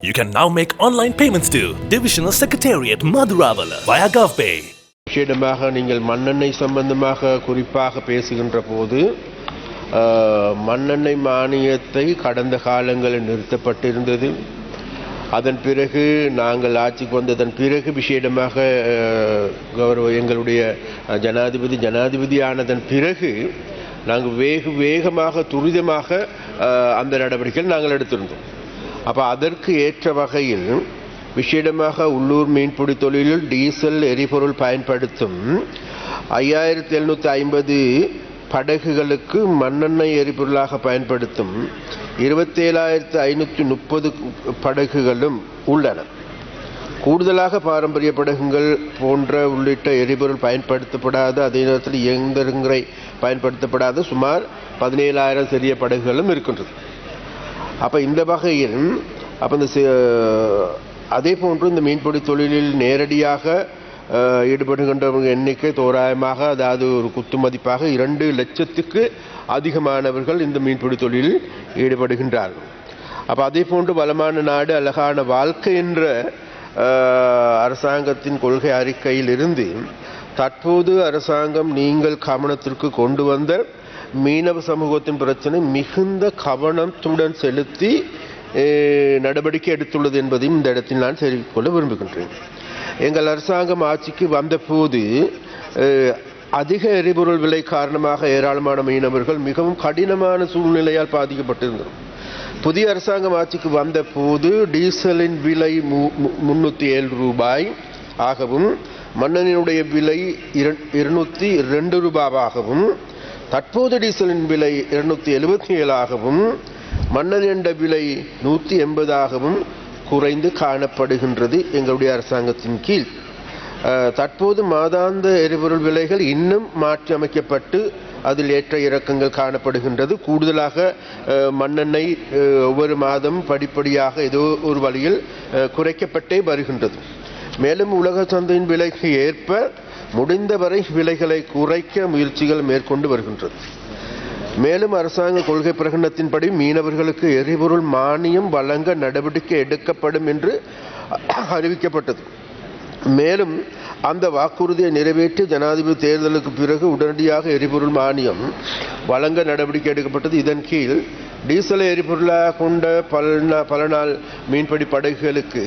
You can now make online payments to Divisional Secretariat Madhuravala via GovPay. விஷயமாக நீங்கள் மண்ணெண்ணெய் சம்பந்தமாக குறிப்பாக பேசுகின்ற போது மண்ணெண்ணெய் மானியத்தை கடந்த காலங்களில் நிறுத்தப்பட்டிருந்தது அதன் பிறகு நாங்கள் ஆட்சிக்கு வந்ததன் பிறகு விசேடமாக கௌரவ எங்களுடைய ஜனாதிபதி ஜனாதிபதி ஜனாதிபதியானதன் பிறகு நாங்கள் வேக வேகமாக துரிதமாக அந்த நடவடிக்கைகள் நாங்கள் எடுத்திருந்தோம் அப்போ அதற்கு ஏற்ற வகையில் விசேடமாக உள்ளூர் மீன்பிடி தொழிலில் டீசல் எரிபொருள் பயன்படுத்தும் ஐயாயிரத்தி எழுநூற்றி ஐம்பது படகுகளுக்கு மண்ணெண்ணெய் எரிபொருளாக பயன்படுத்தும் இருபத்தேழாயிரத்து ஐநூற்றி முப்பது படகுகளும் உள்ளன. கூடுதலாக பாரம்பரிய படகுகள் போன்ற உள்ளிட்ட எரிபொருள் பயன்படுத்தப்படாத அதே நேரத்தில் இயந்திரங்களை பயன்படுத்தப்படாத. சுமார் பதினேழாயிரம் சிறிய படகுகளும் இருக்கின்றது. அப்போ இந்த வகையில் அப்போ இந்த அதே போன்று இந்த மீன்பிடி தொழிலில் நேரடியாக ஈடுபடுகின்றவங்க எண்ணிக்கை தோராயமாக அதாவது ஒரு குத்து மதிப்பாக இரண்டு லட்சத்துக்கு அதிகமானவர்கள் இந்த மீன்பிடி தொழிலில் ஈடுபடுகின்றார்கள் அப்போ அதே போன்று வளமான நாடு அழகான வாழ்க்கை என்ற அரசாங்கத்தின் கொள்கை அறிக்கையில் இருந்து தற்போது அரசாங்கம் நீங்கள் கவனத்திற்கு கொண்டு வந்த மீனவ சமூகத்தின் பிரச்சனை மிகுந்த கவனத்துடன் செலுத்தி நடவடிக்கை எடுத்துள்ளது என்பதையும் இந்த இடத்தில் நான் தெரிவித்துக் கொள்ள விரும்புகின்றேன். எங்கள் அரசாங்கம் ஆட்சிக்கு வந்தபோது போது அதிக எரிபொருள் விலை காரணமாக ஏராளமான மீனவர்கள் மிகவும் கடினமான சூழ்நிலையால் பாதிக்கப்பட்டிருந்தோம் புதிய அரசாங்கம் ஆட்சிக்கு வந்த போது டீசலின் விலை முன்னூற்றி ஏழு ரூபாய் ஆகவும் மன்னனினுடைய விலை இர- இருநூற்றி ரெண்டு ரூபாவாகவும் தற்போது டீசலின் விலை இருநூற்றி எழுபத்தி ஏழாகவும் மண்ணெண்ணெய் என்ற விலை நூற்றி எண்பதாகவும் குறைந்து காணப்படுகின்றது எங்களுடைய அரசாங்கத்தின் கீழ். தற்போது மாதாந்த எரிபொருள் விலைகள் இன்னும் மாற்றி அமைக்கப்பட்டு அதில் ஏற்ற இறக்கங்கள் காணப்படுகின்றது. கூடுதலாக மண்ணெண்ணெய் ஒவ்வொரு மாதம் படிப்படியாக ஏதோ ஒரு வழியில் குறைக்கப்பட்டே வருகின்றது. மேலும் உலக சந்தையின் விலைக்கு ஏற்ப முடிந்தவரை விலைகளை குறைக்க முயற்சிகள் மேற்கொண்டு வருகின்றது. மேலும் அரசாங்க கொள்கை பிரகடனத்தின்படி மீனவர்களுக்கு எரிபொருள் மானியம் வழங்க நடவடிக்கை எடுக்கப்படும் என்று அறிவிக்கப்பட்டது. மேலும் அந்த வாக்குறுதியை நிறைவேற்றி ஜனாதிபதி தேர்தலுக்கு பிறகு உடனடியாக எரிபொருள் மானியம் வழங்க நடவடிக்கை எடுக்கப்பட்டது. இதன் கீழ் டீசல் எரிபொருளாக கொண்ட பல நா- பல நாள் மீன்பிடி படகுகளுக்கு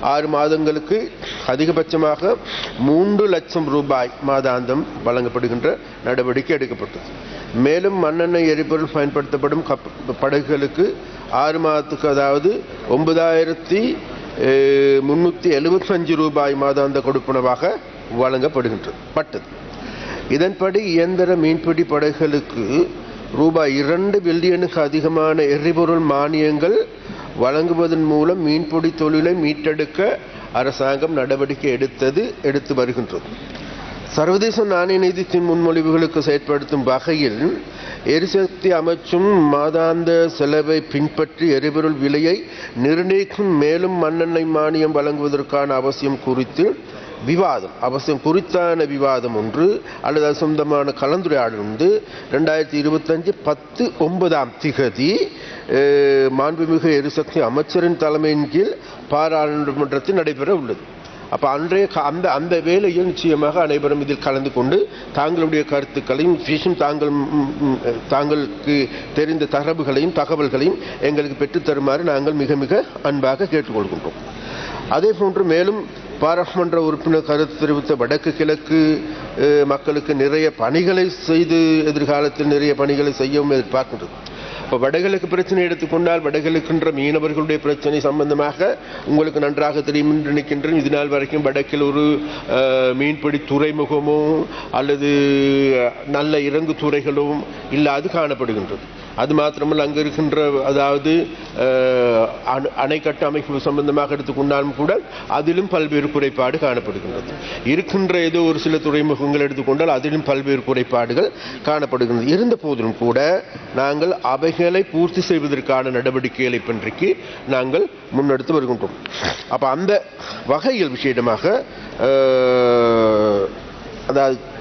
ஆறு மாதங்களுக்கு அதிகபட்சமாக மூன்று லட்சம் ரூபாய் மாதாந்தம் வழங்கப்படுகின்ற நடவடிக்கை எடுக்கப்பட்டது. மேலும் மண்ணெண்ணெய் எரிபொருள் பயன்படுத்தப்படும் கப் படகுகளுக்கு ஆறு மாதத்துக்கு அதாவது ஒன்பதாயிரத்தி முன்னூற்றி எழுபத்தஞ்சு ரூபாய் மாதாந்த கொடுப்பனவாக வழங்கப்படுகின்றது பட்டது. இதன்படி இயந்திர மீன்பிடி படகுகளுக்கு ரூபாய் இரண்டு பில்லியனுக்கு அதிகமான எரிபொருள் மானியங்கள் வழங்குவதன் மூலம் மீன்பிடி தொழிலை மீட்டெடுக்க அரசாங்கம் நடவடிக்கை எடுத்தது எடுத்து வருகின்றது. சர்வதேச நாணய நிதியத்தின் முன்மொழிவுகளுக்கு செயற்படுத்தும் வகையில் எரிசக்தி அமைச்சும் மாதாந்த செலவை பின்பற்றி எரிபொருள் விலையை நிர்ணயிக்கும் மேலும் மண்ணெண்ணெய் மானியம் வழங்குவதற்கான அவசியம் குறித்து விவாதம். அவசியம் குறித்தான விவாதம் ஒன்று அல்லது அது சொந்தமான கலந்துரையாடல் உண்டு ரெண்டாயிரத்தி இருபத்தஞ்சு பத்து ஒன்பதாம் திகதி மாண்புமிகு எரிசக்தி அமைச்சரின் தலைமையின் கீழ் பாராளுமன்றத்தில் நடைபெற உள்ளது. அப்போ அன்றைய க- அந்த அந்த வேலையில் நிச்சயமாக அனைவரும் இதில் கலந்து கொண்டு தாங்களுடைய கருத்துக்களையும் விசேஷம் தாங்கள் தாங்களுக்கு தெரிந்த தரவுகளையும் தகவல்களையும் எங்களுக்கு பெற்றுத்தருமாறு நாங்கள் மிக மிக அன்பாக கேட்டுக்கொள்கின்றோம். அதே போன்று மேலும் பாராளுமன்ற உறுப்பினர் கருத்து தெரிவித்த வடக்கு கிழக்கு மக்களுக்கு நிறைய பணிகளை செய்து எதிர்காலத்தில் நிறைய பணிகளை செய்யவும் எதிர்பார்க்கின்றது. இப்போ வடகிழக்கு பிரச்சனை எடுத்துக்கொண்டால் வடகிழக்குன்ற மீனவர்களுடைய பிரச்சனை சம்பந்தமாக உங்களுக்கு நன்றாக தெரியும் என்று நினைக்கின்றேன். இதனால் வரைக்கும் வடக்கில் ஒரு மீன்பிடி துறைமுகமோ அல்லது நல்ல இறங்கு துறைகளும் இல்லாது காணப்படுகின்றது. அது மாத்திரமல்ல அங்கே இருக்கின்ற அதாவது அணு அணை- அணைக்கட்டு அமைப்பு சம்பந்தமாக எடுத்துக்கொண்டாலும் கூட அதிலும் பல்வேறு குறைபாடு காணப்படுகின்றது. இருக்கின்ற ஏதோ ஒரு சில துறைமுகங்கள் எடுத்துக்கொண்டால் அதிலும் பல்வேறு குறைபாடுகள் காணப்படுகின்றது. இருந்த போதிலும் கூட நாங்கள் அவைகளை பூர்த்தி செய்வதற்கான நடவடிக்கைகளை பன்றைக்கு நாங்கள் முன்னெடுத்து வருகின்றோம். அப்போ அந்த வகையில் விஷயமாக அதாவது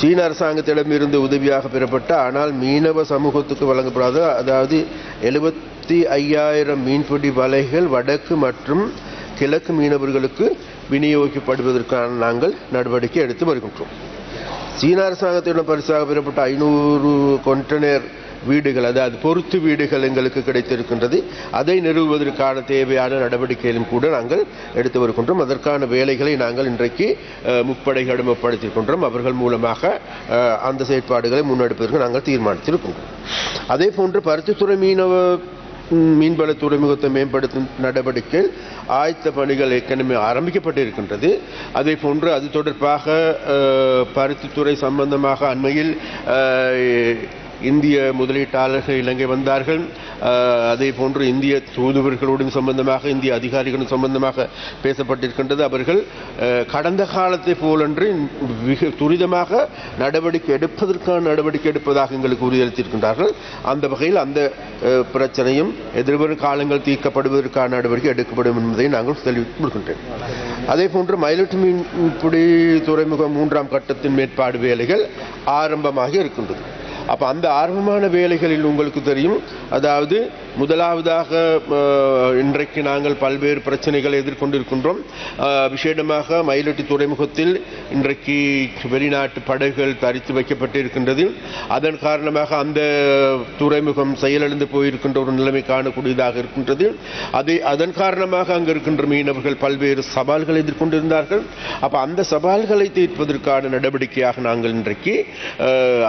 சீன அரசாங்கத்திடமிருந்து உதவியாக பெறப்பட்ட ஆனால் மீனவ சமூகத்துக்கு வழங்கப்படாத அதாவது எழுபத்தி ஐயாயிரம் மீன்பிடி வலைகள் வடக்கு மற்றும் கிழக்கு மீனவர்களுக்கு விநியோகிக்கப்படுவதற்கான நாங்கள் நடவடிக்கை எடுத்து வருகின்றோம். சீன அரசாங்கத்திடம் பரிசாக பெறப்பட்ட ஐநூறு கொண்டனர் வீடுகள் அதாவது பொருத்து வீடுகள் எங்களுக்கு கிடைத்திருக்கின்றது. அதை நிறுவுவதற்கான தேவையான நடவடிக்கையிலும் கூட நாங்கள் எடுத்து வருகின்றோம். அதற்கான வேலைகளை நாங்கள் இன்றைக்கு அஹ், முப்படைகளிடம் அவர்கள் மூலமாக அந்த செயற்பாடுகளை முன்னெடுப்பதற்கு நாங்கள் தீர்மானித்திருக்கின்றோம். அதே போன்று பருத்தித்துறை மீனவ மீன்வள துறைமுகத்தை மேம்படுத்தும் நடவடிக்கை ஆயத்த பணிகள் ஏற்கனவே ஆரம்பிக்கப்பட்டிருக்கின்றது. அதே போன்று அது தொடர்பாக பருத்தித்துறை சம்பந்தமாக அண்மையில் இந்திய முதலீட்டாளர்கள் இலங்கை வந்தார்கள். அதே போன்று இந்திய தூதுவர்களுடன் சம்பந்தமாக இந்திய அதிகாரிகளும் சம்பந்தமாக பேசப்பட்டிருக்கின்றது. அவர்கள் கடந்த காலத்தை போலன்று மிக துரிதமாக நடவடிக்கை எடுப்பதற்கான நடவடிக்கை எடுப்பதாக எங்களுக்கு உறுதியளித்திருக்கின்றார்கள். அந்த வகையில் அந்த பிரச்சனையும் எதிர்வரும் காலங்கள் தீர்க்கப்படுவதற்கான நடவடிக்கை எடுக்கப்படும் என்பதை நாங்கள் தெரிவிக்கின்றேன் அதே போன்று மயிலட்டு மீன்பிடி துறைமுகம் மூன்றாம் கட்டத்தின் மேற்பாடு வேலைகள் ஆரம்பமாக இருக்கின்றது. அப்போ அந்த ஆர்வமான வேலைகளில் உங்களுக்கு தெரியும். அதாவது முதலாவதாக இன்றைக்கு நாங்கள் பல்வேறு பிரச்சனைகளை எதிர்கொண்டிருக்கின்றோம். விசேடமாக மயிலட்டி துறைமுகத்தில் இன்றைக்கு வெளிநாட்டு படகுகள் தரித்து வைக்கப்பட்டிருக்கின்றது. அதன் காரணமாக அந்த துறைமுகம் செயலிழந்து போயிருக்கின்ற ஒரு நிலைமை காணக்கூடியதாக இருக்கின்றது. அதை அதன் காரணமாக அங்கு இருக்கின்ற மீனவர்கள் பல்வேறு சவால்களை எதிர்கொண்டிருந்தார்கள். அப்போ அந்த சவால்களை தீர்ப்பதற்கான நடவடிக்கையாக நாங்கள் இன்றைக்கு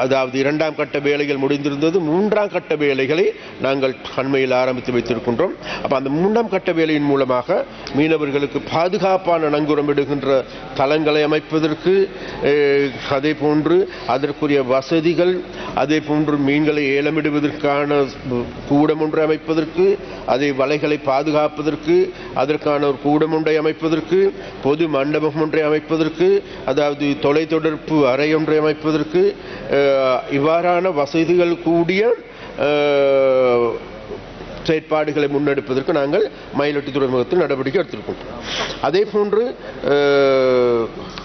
அதாவது இரண்டாம் கட்ட வேலைகள் முடிந்திருந்தது. மூன்றாம் கட்ட வேலைகளை நாங்கள் அண்மையில் ஆரம்பித்து வைத்திருக்கின்றோம். அப்போ அந்த மூன்றாம் கட்ட வேலையின் மூலமாக மீனவர்களுக்கு பாதுகாப்பான நங்குரம் இடுகின்ற தளங்களை அமைப்பதற்கு அதே போன்று அதற்குரிய வசதிகள் அதே போன்று மீன்களை ஏலமிடுவதற்கான கூடம் ஒன்றை அமைப்பதற்கு அதை வலைகளை பாதுகாப்பதற்கு அதற்கான ஒரு கூடம் ஒன்றை அமைப்பதற்கு பொது மண்டபம் ஒன்றை அமைப்பதற்கு அதாவது தொலைத்தொடர்பு அறை ஒன்றை அமைப்பதற்கு இவ்வாறான வசதிகள் கூடிய செயற்பாடுகளை முன்னெடுப்பதற்கு நாங்கள் மயிலட்டி துறைமுகத்தில் நடவடிக்கை எடுத்திருக்கோம். அதே போன்று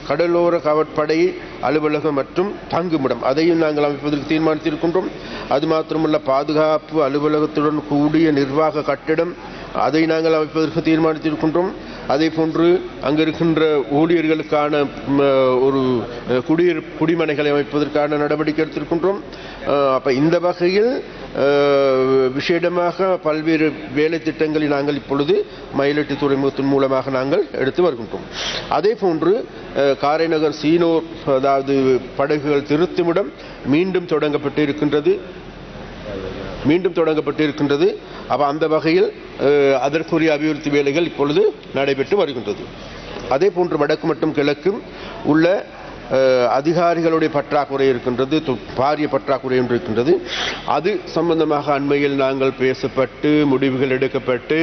கடலோர காவற்படை அலுவலகம் மற்றும் தங்குமிடம் அதையும் நாங்கள் அமைப்பதற்கு தீர்மானித்திருக்கின்றோம். அது மாத்திரமல்ல பாதுகாப்பு அலுவலகத்துடன் கூடிய நிர்வாக கட்டிடம் அதை நாங்கள் அமைப்பதற்கு தீர்மானித்திருக்கின்றோம். அதே போன்று அங்கு இருக்கின்ற ஊழியர்களுக்கான ஒரு குடியிரு குடிமனைகளை அமைப்பதற்கான நடவடிக்கை எடுத்திருக்கின்றோம். அப்போ இந்த வகையில் விஷேடமாக பல்வேறு வேலை திட்டங்களை நாங்கள் இப்பொழுது மயிலட்டி துறைமுகத்தின் மூலமாக நாங்கள் எடுத்து வருகின்றோம். அதே போன்று காரைநகர் சீனோர் அதாவது படகுகள் திருத்துமிடம் மீண்டும் தொடங்கப்பட்டு இருக்கின்றது மீண்டும் தொடங்கப்பட்டு இருக்கின்றது அப்போ அந்த வகையில் அதற்குரிய அபிவிருத்தி வேலைகள் இப்பொழுது நடைபெற்று வருகின்றது. அதே போன்று வடக்கு மற்றும் கிழக்கும் உள்ள அதிகாரிகளுடைய பற்றாக்குறை இருக்கின்றது பாரிய பற்றாக்குறை என்று இருக்கின்றது. அது சம்பந்தமாக அண்மையில் நாங்கள் பேசப்பட்டு முடிவுகள் எடுக்கப்பட்டு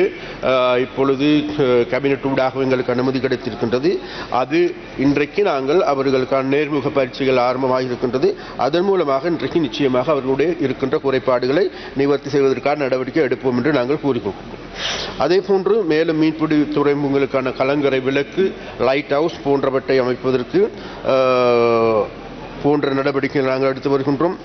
இப்பொழுது அஹ், கேபினட் ஊடாக எங்களுக்கு அனுமதி கிடைத்திருக்கின்றது. அது இன்றைக்கு நாங்கள் அவர்களுக்கான நேர்முக பயிற்சிகள் ஆரம்பமாக இருக்கின்றது. அதன் மூலமாக இன்றைக்கு நிச்சயமாக அவர்களுடைய இருக்கின்ற குறைபாடுகளை நிவர்த்தி செய்வதற்கான நடவடிக்கை எடுப்போம் என்று நாங்கள் கூறிக்கொள்கிறோம். அதே போன்று மேலும் மீன்பிடி துறைமுகங்களுக்கான கலங்கரை விளக்கு லைட் ஹவுஸ் போன்றவற்றை அமைப்பதற்கு Uh, போன்ற நடவடிக்கைகள் நாங்கள் எடுத்து வருகின்றோம்.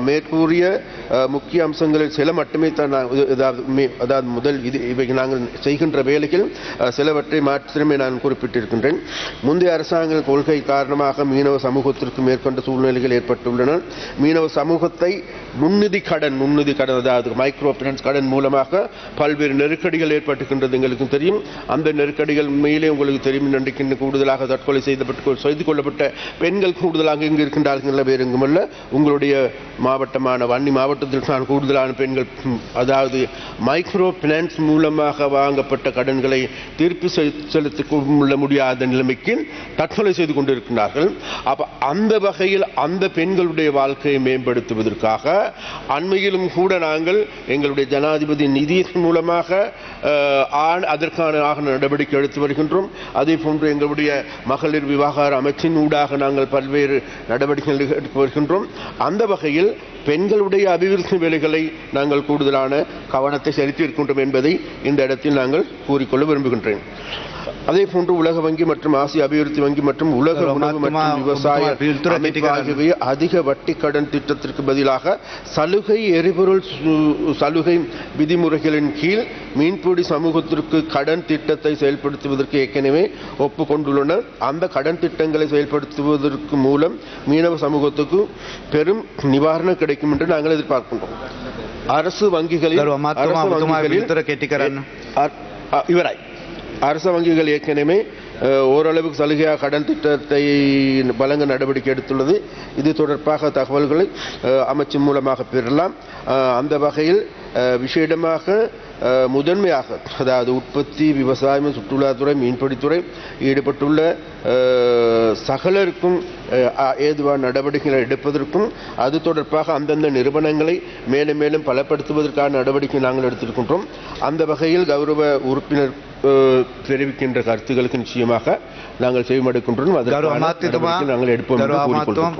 மேற்கூறிய முக்கிய அம்சங்களில் சில மட்டுமே தான் நான் இது- அதாவது அதாவது முதல் இது இவை நாங்கள் செய்கின்ற வேலைகள் சிலவற்றை மாற்றமே நான் குறிப்பிட்டிருக்கின்றேன். முந்தைய அரசாங்க கொள்கை காரணமாக மீனவ சமூகத்திற்கு மேற்கொண்ட சூழ்நிலைகள் ஏற்பட்டுள்ளன. மீனவ சமூகத்தை நுண்ணிதி கடன் நுண்ணிதி கடன் அதாவது மைக்ரோ ஃபினான்ஸ் கடன் மூலமாக பல்வேறு நெருக்கடிகள் ஏற்பட்டுகின்றது எங்களுக்கு தெரியும். அந்த நெருக்கடிகள் உண்மையிலே உங்களுக்கு தெரியும் இன்றைக்கு கூடுதலாக தற்கொலை செய்தப்பட்டு செய்து கொள்ளப்பட்ட பெண்கள் கூடுதலாக அங்கெங்கு இருக்கின்றார்கள் வேறு எங்குமல்ல உங்களுடைய மாவட்டமான வன்னி மாவட்டத்தில் தான் கூடுதலான பெண்கள் அதாவது மைக்ரோ பினான்ஸ் மூலமாக வாங்கப்பட்ட கடன்களை திருப்பி செ- முடியாத நிலைமைக்கு தற்கொலை செய்து கொண்டிருக்கிறார்கள் அப்போ அந்த வகையில் அந்த பெண்களுடைய வாழ்க்கையை மேம்படுத்துவதற்காக அண்மையிலும் கூட நாங்கள் எங்களுடைய ஜனாதிபதி நிதி மூலமாக ஆண் அதற்கான ஆக நடவடிக்கை எடுத்து வருகின்றோம். அதே போன்று எங்களுடைய மகளிர் விவகார அமைச்சின் ஊடாக நாங்கள் பல்வேறு நடவடிக்கைகள் எடுத்து வருகின்றோம் அந்த வகையில் பெண்களுடைய அபிவிருத்தி வேலைகளை நாங்கள் கூடுதலான கவனத்தை செலுத்தி இருக்கின்றோம் என்பதை இந்த இடத்தில் நாங்கள் கூறிக்கொள்ள விரும்புகின்றேன். அதே போன்று உலக வங்கி மற்றும் ஆசிய அபிவிருத்தி வங்கி மற்றும் உலக உணவு மற்றும் விவசாய. ஆகியவை அதிக வட்டி கடன் திட்டத்திற்கு பதிலாக சலுகை எரிபொருள் சலுகை விதிமுறைகளின் கீழ் மீன்பிடி சமூகத்திற்கு கடன் திட்டத்தை செயல்படுத்துவதற்கு ஏற்கனவே ஒப்புக்கொண்டுள்ளனர் அந்த கடன் திட்டங்களை செயல்படுத்துவதற்கு மூலம் மீனவ சமூகத்துக்கு பெரும் நிவாரணம் கிடைக்கும் என்று நாங்கள் எதிர்பார்க்கின்றோம். அரசு வங்கிகளில் அரசு வங்கிகளில் பில்துரை அரசு வங்கிகள் ஏற்கனவே ஓரளவுக்கு சலுகையாக கடன் திட்டத்தை வழங்க நடவடிக்கை எடுத்துள்ளது. இது தொடர்பாக தகவல்களை அமைச்சின் அமைச்சு மூலமாக பெறலாம். அந்த வகையில் அஹ், முதன்மையாக அதாவது உற்பத்தி விவசாயம் சுற்றுலாத்துறை மீன்பிடித்துறை ஈடுபட்டுள்ள சகலருக்கும் ஏதுவான நடவடிக்கைகளை எடுப்பதற்கும் அது தொடர்பாக அந்தந்த நிறுவனங்களை மேலும் மேலும் பலப்படுத்துவதற்கான நடவடிக்கை நாங்கள் எடுத்திருக்கின்றோம் அந்த வகையில் கௌரவ உறுப்பினர் தெரிவிக்கின்ற கருத்துக்களுக்கு நிச்சயமாக நாங்கள் செய்வமெடுக்கின்றோம் நாங்கள் எடுப்போம்